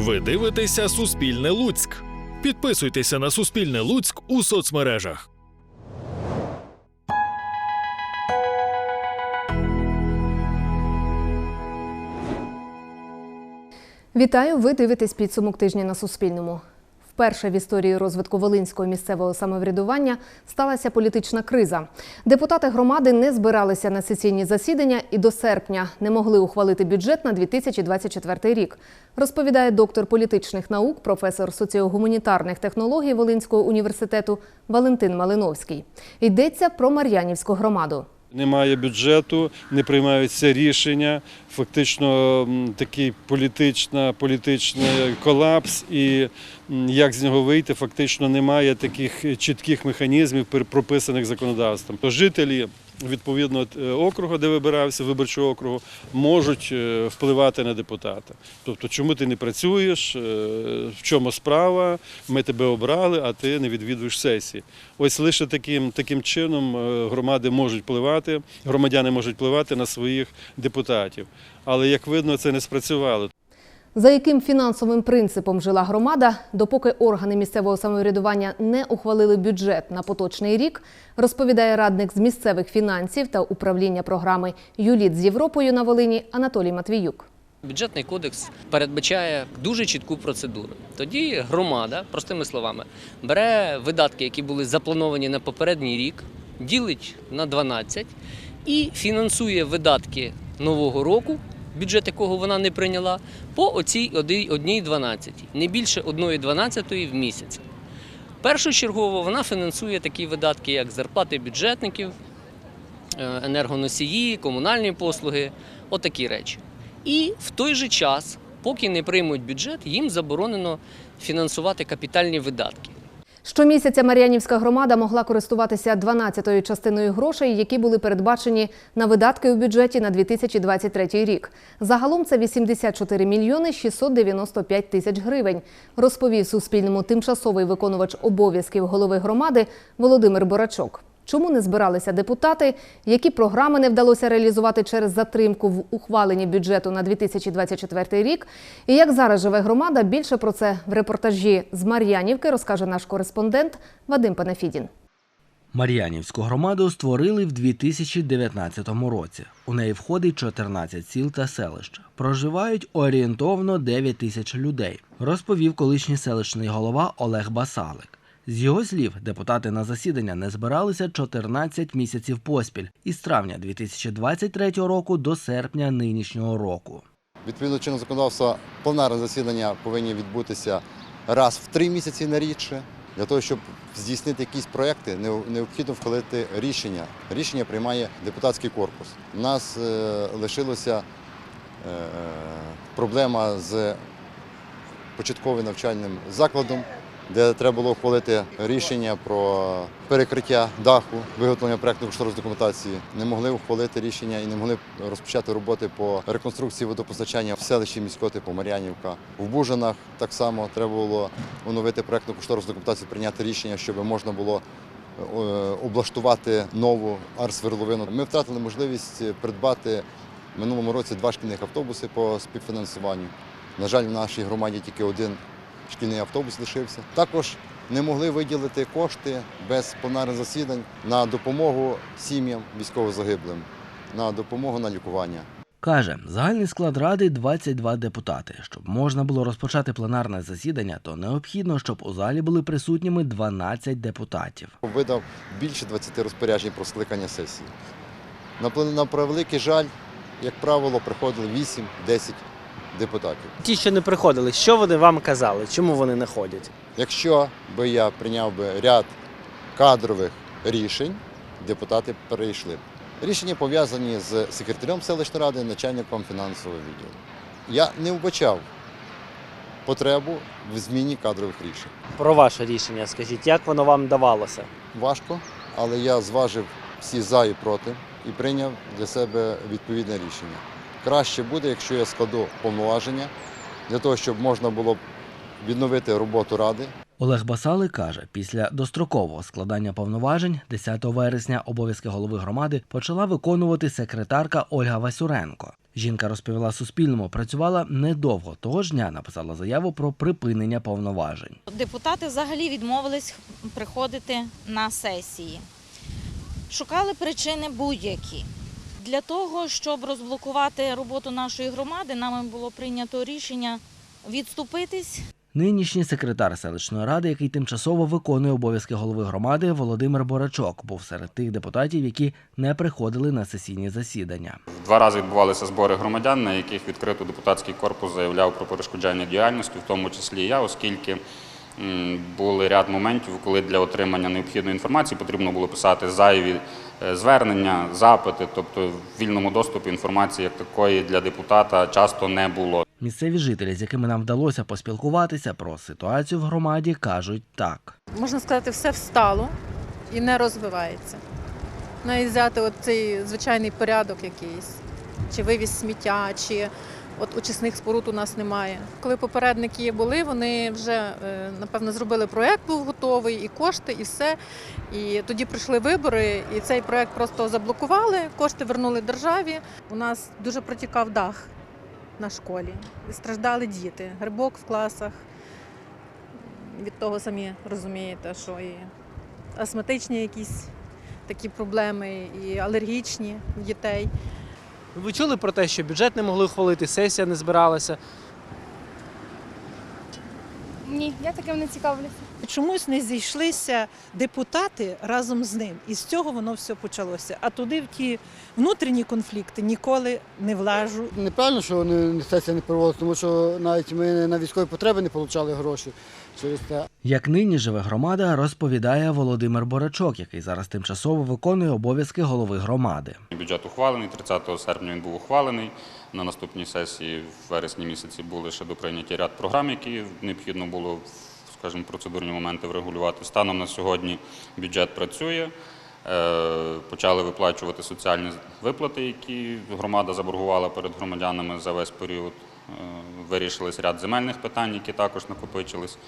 Ви дивитеся Суспільне Луцьк. Підписуйтеся на Суспільне Луцьк у соцмережах. Вітаю! Ви дивитесь підсумок тижня на Суспільному. Вперше в історії розвитку волинського місцевого самоврядування сталася політична криза. Депутати громади не збиралися на сесійні засідання і до серпня не могли ухвалити бюджет на 2024 рік. Розповідає доктор політичних наук, професор соціогуманітарних технологій Волинського університету Валентин Малиновський. Йдеться про Мар'янівську громаду. Немає бюджету, не приймаються рішення. Фактично такий політична, політичний колапс, і як з нього вийти, фактично немає таких чітких механізмів, прописаних законодавством. Жителі відповідно е, округу, де вибирався, виборчого округу, можуть е, впливати на депутата. Тобто, чому ти не працюєш, е, в чому справа, ми тебе обрали, а ти не відвідуєш сесії. Ось лише таким, таким чином громади можуть впливати, громадяни можуть впливати на своїх депутатів. Але як видно, це не спрацювало. За яким фінансовим принципом жила громада, допоки органи місцевого самоврядування не ухвалили бюджет на поточний рік, розповідає радник з місцевих фінансів та управління програми Юліт з Європою на Волині Анатолій Матвіюк. Бюджетний кодекс передбачає дуже чітку процедуру. Тоді громада, простими словами, бере видатки, які були заплановані на попередній рік, ділить на 12 і фінансує видатки нового року, бюджет якого вона не прийняла, по оцій одній- одній 12, не більше 1,12 в місяць. Першочергово вона фінансує такі видатки, як зарплати бюджетників, е, енергоносії, комунальні послуги, отакі речі. І в той же час, поки не приймуть бюджет, їм заборонено фінансувати капітальні видатки. Щомісяця Мар'янівська громада могла користуватися 12-ю частиною грошей, які були передбачені на видатки у бюджеті на 2023 рік. Загалом це 84 мільйони 695 тисяч гривень, розповів Суспільному тимчасовий виконувач обов'язків голови громади Володимир Борачок. Чому не збиралися депутати, які програми не вдалося реалізувати через затримку в ухваленні бюджету на 2024 рік, і як зараз живе громада, більше про це в репортажі з Мар'янівки розкаже наш кореспондент Вадим Панафідін. Мар'янівську громаду створили в 2019 році. У неї входить 14 сіл та селищ. Проживають орієнтовно 9 тисяч людей, розповів колишній селищний голова Олег Басалик. З його слів, депутати на засідання не збиралися 14 місяців поспіль із травня 2023 року до серпня нинішнього року. Відповідно чинного законодавства, пленарне засідання повинні відбутися раз в три місяці на рідше. Для того, щоб здійснити якісь проекти, необхідно вхвалити рішення. Рішення приймає депутатський корпус. У нас е, лишилася е, проблема з початковим навчальним закладом, де треба було ухвалити рішення про перекриття даху, виготовлення проектно кошторисної документації. Не могли ухвалити рішення і не могли розпочати роботи по реконструкції водопостачання в селищі міського типу Мар'янівка. В Бужанах так само треба було оновити проектну кошторисну документацію, прийняти рішення, щоб можна було е, облаштувати нову арсверловину. Ми втратили можливість придбати в минулому році два шкільних автобуси по співфінансуванню. На жаль, в нашій громаді тільки один шкільний автобус лишився. Також не могли виділити кошти без пленарних засідань на допомогу сім'ям військовозагиблим, на допомогу на лікування. Каже, загальний склад ради 22 депутати. Щоб можна було розпочати пленарне засідання, то необхідно, щоб у залі були присутніми 12 депутатів. Видав більше 20 розпоряджень про скликання сесії. На, превеликий жаль, як правило, приходили 8-10 депутатів. Ті, що не приходили, що вони вам казали? Чому вони не ходять? Якщо би я прийняв би ряд кадрових рішень, депутати перейшли. Рішення пов'язані з секретарем селищної ради, начальником фінансового відділу. Я не вбачав потребу в зміні кадрових рішень. Про ваше рішення скажіть, як воно вам давалося? Важко, але я зважив всі за і проти і прийняв для себе відповідне рішення. Краще буде, якщо я складу повноваження для того, щоб можна було відновити роботу ради, Олег Басали каже, після дострокового складання повноважень 10 вересня обов'язки голови громади почала виконувати секретарка Ольга Васюренко. Жінка розповіла Суспільному, працювала недовго. Того ж дня написала заяву про припинення повноважень. Депутати взагалі відмовились приходити на сесії. Шукали причини будь-які. Для того, щоб розблокувати роботу нашої громади, нами було прийнято рішення відступитись Нинішній секретар селищної ради, який тимчасово виконує обов'язки голови громади, Володимир Борачок, був серед тих депутатів, які не приходили на сесійні засідання. Два рази відбувалися збори громадян, на яких відкрито депутатський корпус заявляв про перешкоджання діяльності, в тому числі і я, оскільки були ряд моментів, коли для отримання необхідної інформації потрібно було писати зайві е, звернення, запити, тобто в вільному доступі інформації як такої для депутата часто не було. Місцеві жителі, з якими нам вдалося поспілкуватися про ситуацію в громаді, кажуть так. можна сказати, все встало і не розвивається. Навіть взяти от цей звичайний порядок якийсь, чи вивіз сміття, чи от очисних споруд у нас немає. Коли попередники були, вони вже е, напевно зробили проєкт, був готовий, і кошти, і все. І тоді прийшли вибори, і цей проєкт просто заблокували, кошти вернули державі. У нас дуже протікав дах на школі. Страждали діти, грибок в класах від того самі розумієте, що і астматичні якісь такі проблеми, і алергічні дітей. Ви чули про те, що бюджет не могли ухвалити, сесія не збиралася. Ні, я таким не цікавлюся. Чомусь не зійшлися депутати разом з ним. І з цього воно все почалося. А туди в ті внутрішні конфлікти ніколи не влажу. Неправильно, що вони сесія не проводить, тому що навіть ми на військові потреби не отримали гроші через те. Як нині живе громада, розповідає Володимир Борачок, який зараз тимчасово виконує обов'язки голови громади. Бюджет ухвалений, 30 серпня він був ухвалений. На наступній сесії в вересні місяці були ще доприйняті ряд програм, які необхідно було, скажімо, процедурні моменти врегулювати. Станом на сьогодні бюджет працює. Е, Почали виплачувати соціальні виплати, які громада заборгувала перед громадянами за весь період. Е, Вирішились ряд земельних питань, які також накопичились.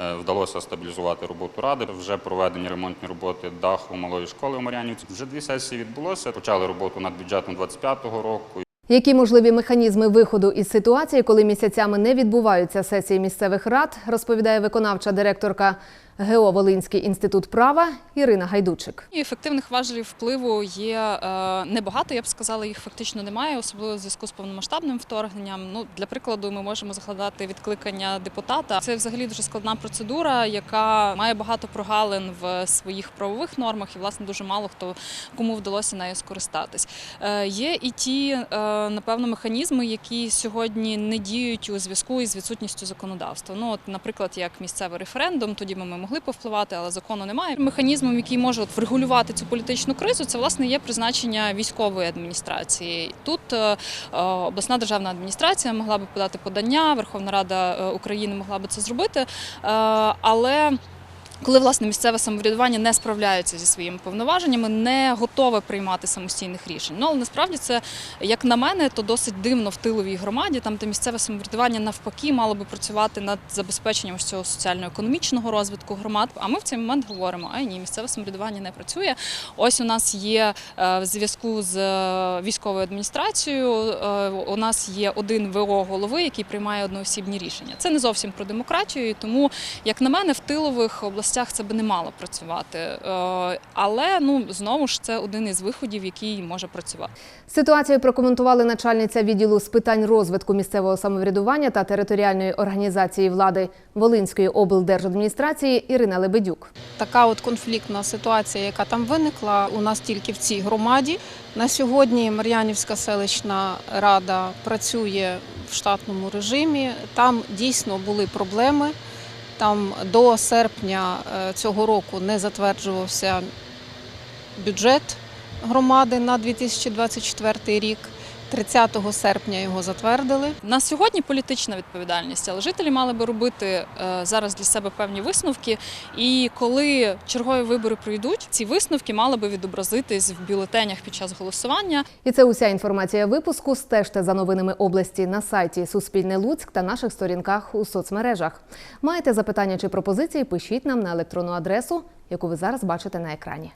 Е, Вдалося стабілізувати роботу ради. Вже проведені ремонтні роботи даху малої школи у Мар'янівці. Вже дві сесії відбулося. Почали роботу над бюджетом 2025 року. Які можливі механізми виходу із ситуації, коли місяцями не відбуваються сесії місцевих рад, розповідає виконавча директорка ГО Волинський інститут права Ірина Гайдучик. І ефективних важелів впливу є е, небагато, я б сказала, їх фактично немає, особливо в зв'язку з повномасштабним вторгненням. Ну, для прикладу, ми можемо закладати відкликання депутата. Це взагалі дуже складна процедура, яка має багато прогалин в своїх правових нормах, і власне дуже мало хто кому вдалося нею скористатись. Е, є і ті, е, напевно, механізми, які сьогодні не діють у зв'язку із відсутністю законодавства. Ну, от, наприклад, як місцевий референдум, тоді ми могли повпливати, але закону немає. Механізмом, який може врегулювати цю політичну кризу, це власне є призначення військової адміністрації. Тут е, е, обласна державна адміністрація могла би подати подання, Верховна Рада е, України могла би це зробити, але коли власне місцеве самоврядування не справляється зі своїми повноваженнями, не готове приймати самостійних рішень. Ну але насправді це, як на мене, то досить дивно в тиловій громаді, там де місцеве самоврядування навпаки мало би працювати над забезпеченням цього соціально-економічного розвитку громад. А ми в цей момент говоримо: а ні, місцеве самоврядування не працює. Ось у нас є е, в зв'язку з е, військовою адміністрацією. е, У нас є один ВО голови, який приймає одноосібні рішення. Це не зовсім про демократію, тому, як на мене, в тилових областях це би не мало працювати. Е, Але ну знову ж це один із виходів, який може працювати. Ситуацію прокоментували начальниця відділу з питань розвитку місцевого самоврядування та територіальної організації влади Волинської облдержадміністрації Ірина Лебедюк. Така от конфліктна ситуація, яка там виникла у нас тільки в цій громаді. На сьогодні Мар'янівська селищна рада працює в штатному режимі. Там дійсно були проблеми. Там до серпня е, цього року не затверджувався бюджет громади на 2024 рік. 30 серпня його затвердили. На сьогодні політична відповідальність, але жителі мали би робити е, зараз для себе певні висновки. І коли чергові вибори пройдуть, ці висновки мали би відобразитись в бюлетенях під час голосування. І це уся інформація випуску. Стежте за новинами області на сайті Суспільне Луцьк та наших сторінках у соцмережах. Маєте запитання чи пропозиції? Пишіть нам на електронну адресу, яку ви зараз бачите на екрані.